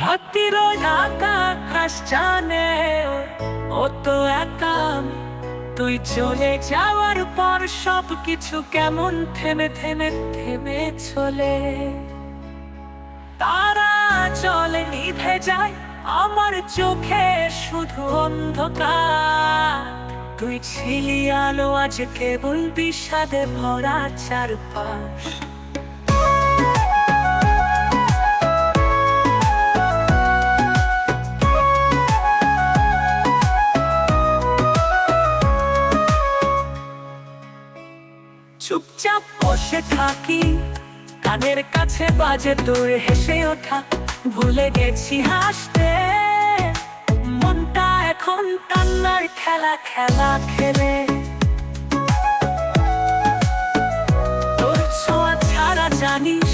ঢাকা আকাশ জানে। ও একাম তুই চলে যাওয়ার পর সব কিছু কেমন থেমে থেমে থেমে চলে। তারা চলে নিভে যায়, আমার চোখে শুধু অন্ধকার। তুই ছিলি আলো, আজ কেবল বিষাদে ভরা চারপাশ। চুপচাপ বসে থাকি। কানের কাছে বাজে তোর হেসে ওঠা। ভুলে গেছি হাসতে। মনটা এখন কান্নার খেলা খেলা খেলে। তোর ছোঁয়া ছাড়া জানিস,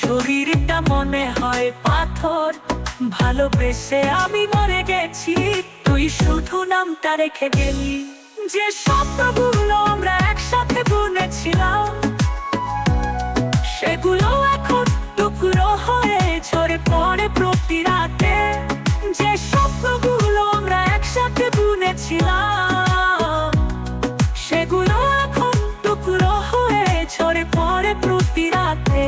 শরীরটা মনে হয় পাথর। ভালোবেসে আমি মরে গেছি, তুই শুধু নামটা রেখে গেলি। যে স্বপ্নগুলো আমরা একসাথে প্রতি রাতে যে স্বপ্নগুলো আমরা একসাথে বুনেছিলাম, সেগুলো এখন টুকরো হয়ে ঝরে পড়ে প্রতি রাতে।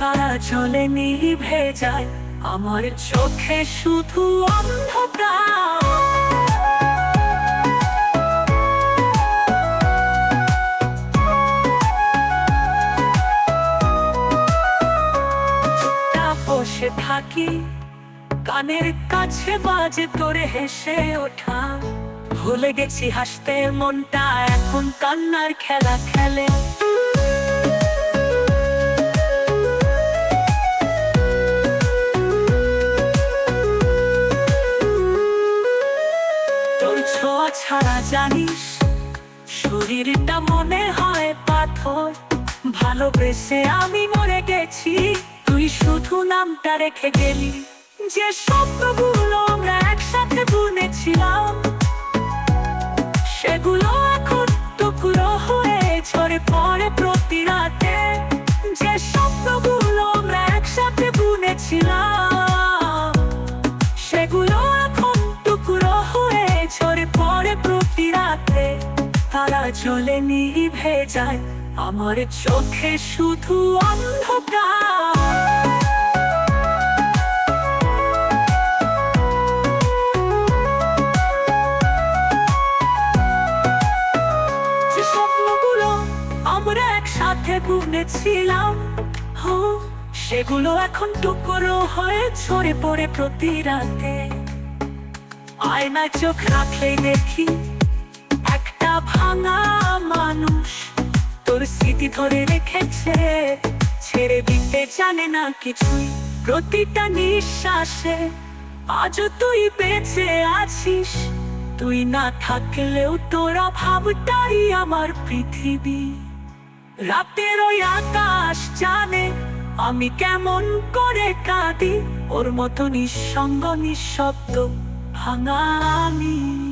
কারা চলে নিভে যায় আমার চোখে শুধু অন্ধকার। বসে থাকি, কানের কাছে বাজে তোরে হেসে ওঠা। ভুলে গেছি হাসতে মনটা, এখন কান্নার খেলা খেলে। তোর ছোঁয়া ছাড়া জানিস, শরীরটা মনে হয় পাথর। ভালোবেসে আমি মরে গেছি। শুধু নামটা রেখে গেলি। যে স্বপ্নগুলো আমরা একসাথে বুনেছিলাম, সেগুলো এখন টুকরো হয়ে ঝরে পড়ে প্রতি রাতে। যে স্বপ্নগুলো আমরা একসাথে বুনেছিলাম, সেগুলো এখন টুকরো হয়ে ঝরে পড়ে প্রতি রাতে। তারা চলে নিভে যায়। আমার চোখে শুধু অন্ধকার। স্বপ্নগুলো আমরা একসাথে বুনেছিলাম হো, সেগুলো এখন টুকরো হয়ে ছড়ে পড়ে প্রতি রাতে। আয়নায় চোখ রাখলেই দেখি একটা ভাঙা মানুষ। তোর স্মৃতি ধরে রেখেছে। ছেড়ে দিতে জানে না কিছুই। প্রতিটা নিঃশ্বাসে আজও তুই বেঁচে আছিস। তুই না থাকলেও তোর অভাবটাই আমার পৃথিবী। রাতের ওই আকাশ জানে আমি কেমন করে কাঁদি। ওর মতো নিঃসঙ্গ নিঃশব্দ ভাঙা আমি।